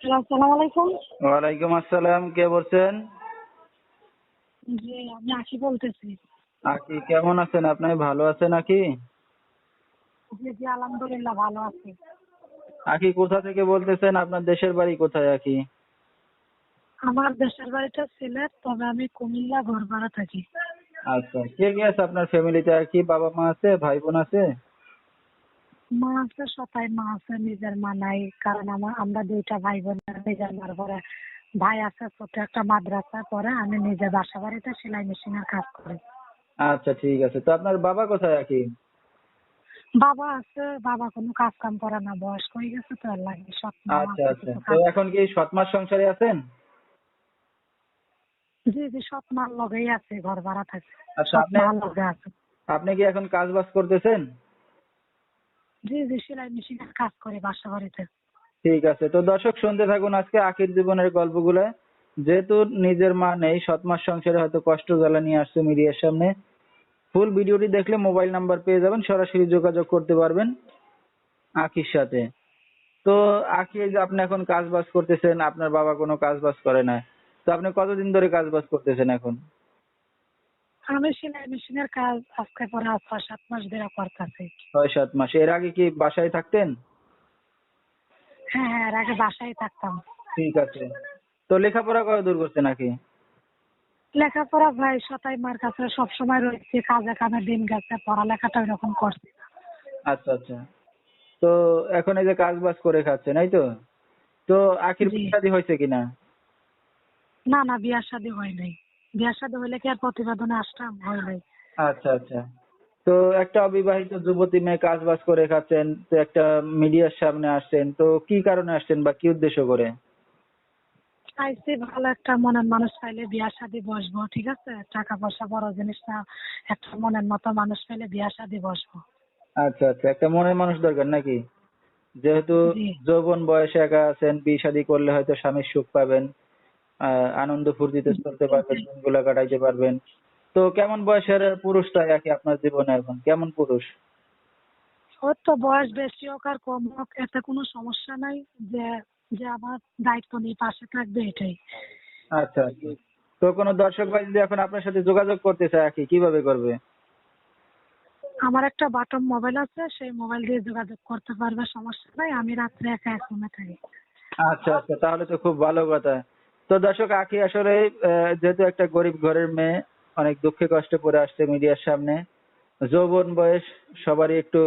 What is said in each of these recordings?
Hello আসসালামু আলাইকুম। ওয়ালাইকুম আসসালাম কে বলছেন? জি আমি আশি বলতেছি। আকি কেমন আছেন? আপনি ভালো আছেন আকি জি জি আলহামদুলিল্লাহ ভালো আছি। আকি কোথা থেকে বলতেছেন? আপনার দেশের বাড়ি কোথায় আকি আমার দেশের বাড়িটা সিলেট তবে আমি কুমিল্লা ঘরপাড়া থাকি। আচ্ছা কে কে আছে আপনার ফ্যামিলিতে আর কি বাবা মা আছে ভাই বোন আছে? মা আছে সবাই মা আছে নিজের মা নাই কারণ আমার আমরা দুইটা ভাই বোন নিজের মার পরে ভাই আছে ছোট একটা মাদ্রাসা পরে আমি নিজে বাসা বাড়িতে সেলাই মেশিনের কাজ করি। আচ্ছা ঠিক আছে। তো আপনার বাবা কোথায় আকি? বাবা আছে বাবা কোনো কাজ কাম করে না বয়স্ক হয়ে গেছে তো এর লাগে আচ্ছা আচ্ছা। তো এখন কি সৎ মাস সংসারে আছেন? জি জি সব মার লগেই আছে ঘর ভাড়া থাকে আচ্ছা আপনি আছে। আপনি কি এখন কাজ বাজ করতেছেন? জি জি সেলাই মেশিনের কাজ করি বাসা বাড়িতে। ঠিক আছে। তো দর্শক, শুনতে থাকুন আজকে আখির জীবনের গল্পগুলো। যেহেতু নিজের মা নেই, সৎ মাস সংসারে হয়তো কষ্ট জ্বালা নিয়ে আসছে মিডিয়ার সামনে। ফুল ভিডিওটি দেখলে মোবাইল নাম্বার পেয়ে যাবেন, সরাসরি যোগাযোগ করতে পারবেন আখির সাথে। তো আখি যে আপনি এখন কাজ বাজ করতেছেন, আপনার বাবা কোনো কাজ বাজ করে না। তো আপনি কতদিন ধরে কাজ বাজ করতেছেন এখন? আমি সেলাই মেশিনের কাজ আজকে পরে ছয় সাত মাস ধরে করতেছি। ছয় সাত মাস। এর আগে কি বাসায় থাকতেন? হ্যাঁ হ্যাঁ এর আগে বাসায় থাকতাম। ঠিক আছে। তো লেখাপড়া কত দূর করছেন নাকি? লেখাপড়া ভাই সতাই মার কাছে সবসময় রয়েছে কাজে কামে দিন গেছে পড়ালেখাটা ওইরকম করছি। আচ্ছা আচ্ছা। তো এখন এই যে কাজ বাজ করে খাচ্ছেন এই তো? তো আখির জি। শাদী হয়েছে কিনা? না না বিয়ার শাদী হয় নাই। বিয়ার শাদী হইলে কি আর প্রতিবেদনে আসতাম? হয় নাই। আচ্ছা আচ্ছা। তো একটা অবিবাহিত যুবতী মেয়ে কাজ বাজ করে খাচ্ছেন তো একটা মিডিয়ার সামনে আসছেন তো কি কারণে আসছেন বা কি উদ্দেশ্য করে? চাইছি ভালো একটা মনের মানুষ পাইলে বিয়ার শাদী বসবো ঠিক আছে? টাকা পয়সা বড় জিনিস না একটা মনের মতো মানুষ পাইলে বিয়ার শাদী বসবো। আচ্ছা আচ্ছা। একটা মনের মানুষ দরকার নাকি? যেহেতু যৌবন বয়সে একা আছেন বিয়ে শাদী করলে হয়তো স্বামীর সুখ পাবেন। আহ, আনন্দ ফুর্তিতে চলতে পারবেন দিনগুলো কাটাইতে পারবেন। তো কেমন বয়সের পুরুষ চাই আর কি আপনার জীবনে এখন? কেমন পুরুষ? ওর তো বয়স বেশি হোক আর কম হোক এতে কোনো সমস্যা নাই যে যে আমার দায়িত্ব নিয়ে পাশে থাকবে এটাই। আচ্ছা আচ্ছা। তো কোনো দর্শক ভাই যদি এখন আপনার সাথে যোগাযোগ করতে চায় আর কি কীভাবে করবে? আমার একটা বাটন মোবাইল আছে সেই মোবাইল দিয়ে যোগাযোগ করতে পারবে সমস্যা নাই আমি রাত্রে একা এক রুমে থাকি। আচ্ছা আচ্ছা তাহলে তো খুব ভালো কথা। তো দর্শক, আখি আসলে যেহেতু একটা গরিব ঘরের মেয়ে, অনেক দুঃখে কষ্টে পড়ে আসছে মিডিয়ার সামনে। যৌবন বয়স সবারই একটু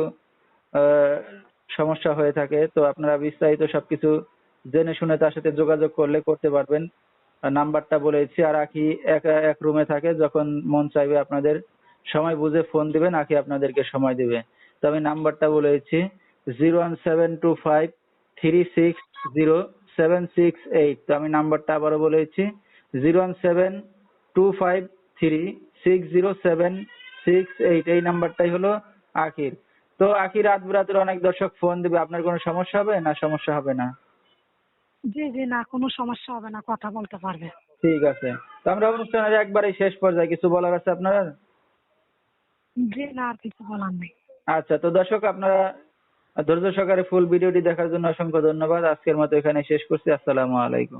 সমস্যা হয়ে থাকে। তো আপনারা বিস্তারিত সবকিছু জেনে শুনে তার সাথে যোগাযোগ করলে করতে পারবেন। নাম্বারটা বলেছি আর আখি এক এক রুমে থাকে। যখন মন চাইবে আপনাদের সময় বুঝে ফোন দিবেন, আখি আপনাদেরকে সময় দিবে। তো আমি নাম্বারটা বলেছি zero one seven two five three six zero seven six eight তো আমি নাম্বারটা আবারও বলেছি zero one seven two five three six zero seven six eight এই নাম্বারটাই হলো আখির। তো আখির রাত বিরাতের অনেক দর্শক ফোন দিবে আপনার কোনো সমস্যা হবে না সমস্যা হবে না? জি জি না কোনো সমস্যা হবে না কথা বলতে পারবে। ঠিক আছে। তো আমরা অনুষ্ঠানের একবারেই শেষ পর্যায়ে কিছু বলার আছে আপনার? জি না আর কিছু বলার নেই। আচ্ছা তো দর্শক আপনারা ধৈর্য সহকারে ফুল ভিডিওটি দেখার জন্য অসংখ্য ধন্যবাদ। আজকের মতো এখানে শেষ করছি। আসসালামু আলাইকুম।